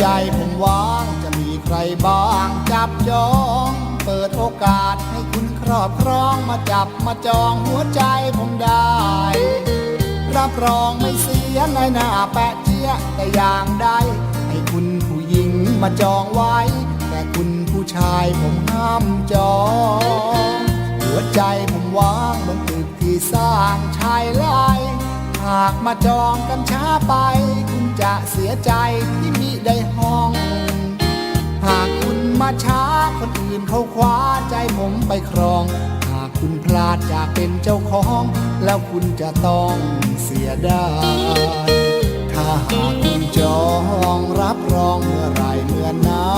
ใจผมว่างจะมีใครบ้างจับจอง เปิดโอกาสให้คุณครอบครองมาจับมาจองหัวใจผมได้ รับรองไม่เสียในหน้าแปะเจี๊ยแต่อย่างใดให้คุณผู้หญิงมาจองไว้ แต่คุณผู้ชายผมห้ามจอง หัวใจผมว่างเหมือนตึกที่สร้างชายลายหากมาจองกันช้าไป คุณจะเสียใจที่มี ผมไปครอง หากคุณพลาดจากเป็นเจ้าของ แล้วคุณจะต้องเสียดายถ้าหากคุณจองรับรองเมื่อไรเมื่อนา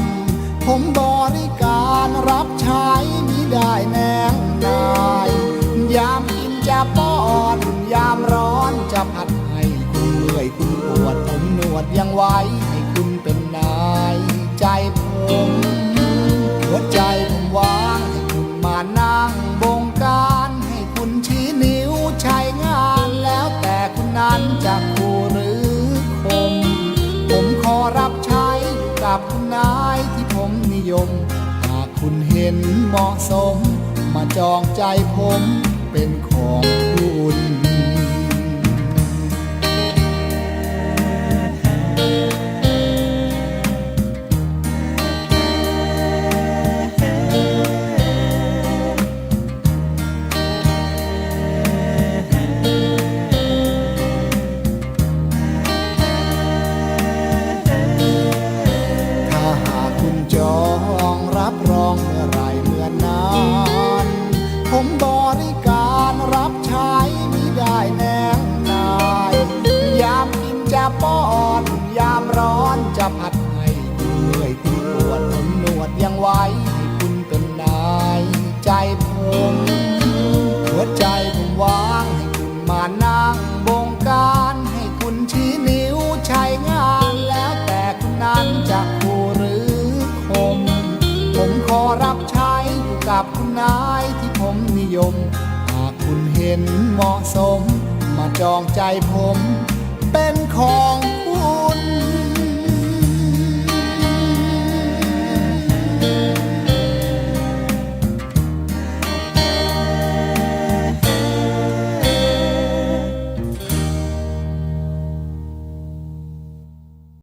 น ผมบริการรับใช้มิได้แนงนายยามกินจะป้อน ยามร้อนจะผัดให้คุณเหนื่อยคุณปวดผมนวดยังไห้คุ นายที่ผมนิยม หากคุณเห็นเหมาะสม มาจองใจผมเป็นของ ผมบริการรับใช้มิได้แนงนายยามกินจะป้อน ยามร้อนจะผัดให้เหนื่อยที่ปวดผมหนวดยังไว้ให้คุณเป็นนายใจผม หัวใจผมวางให้คุณมานั่งบน ผมนิยม หากคุณเห็นเหมาะสม มาจองใจผม